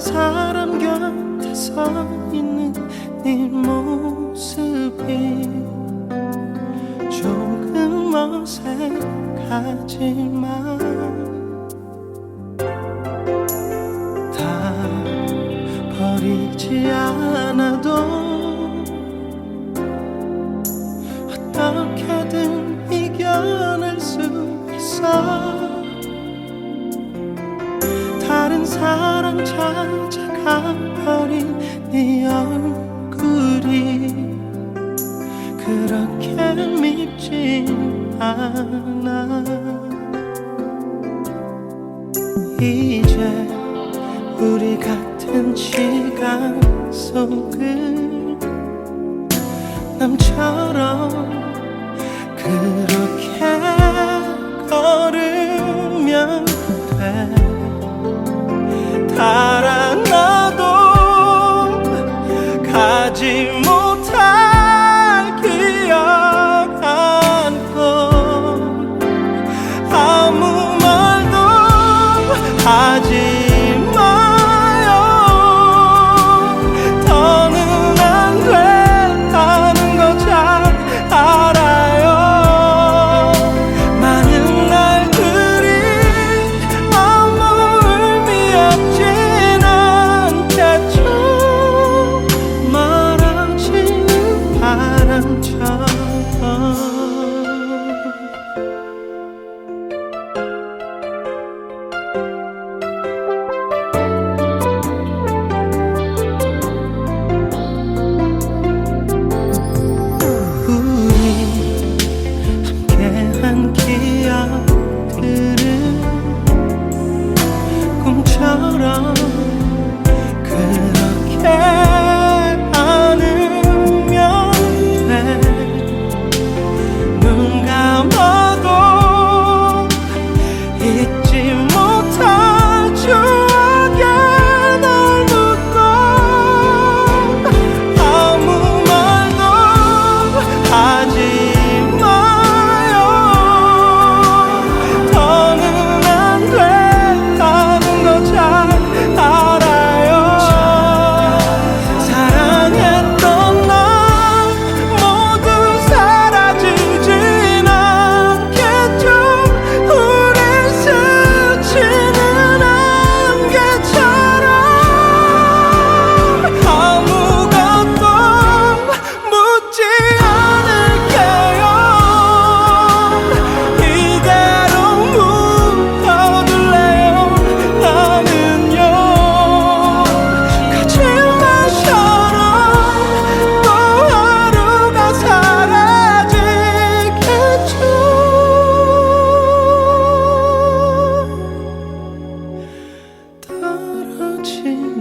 사람 곁에 서 있는 네 모습이 조금 어색하지만 다 버리지 않아도 어떻게든 이겨낼 수 있어. 다른 사람 반짝아버린 네 얼굴이 그렇게 밉지 않아 이제 우리 같은 시간 속을 남처럼 그렇게 걸으면 돼. imagine কিচ্ছু 情。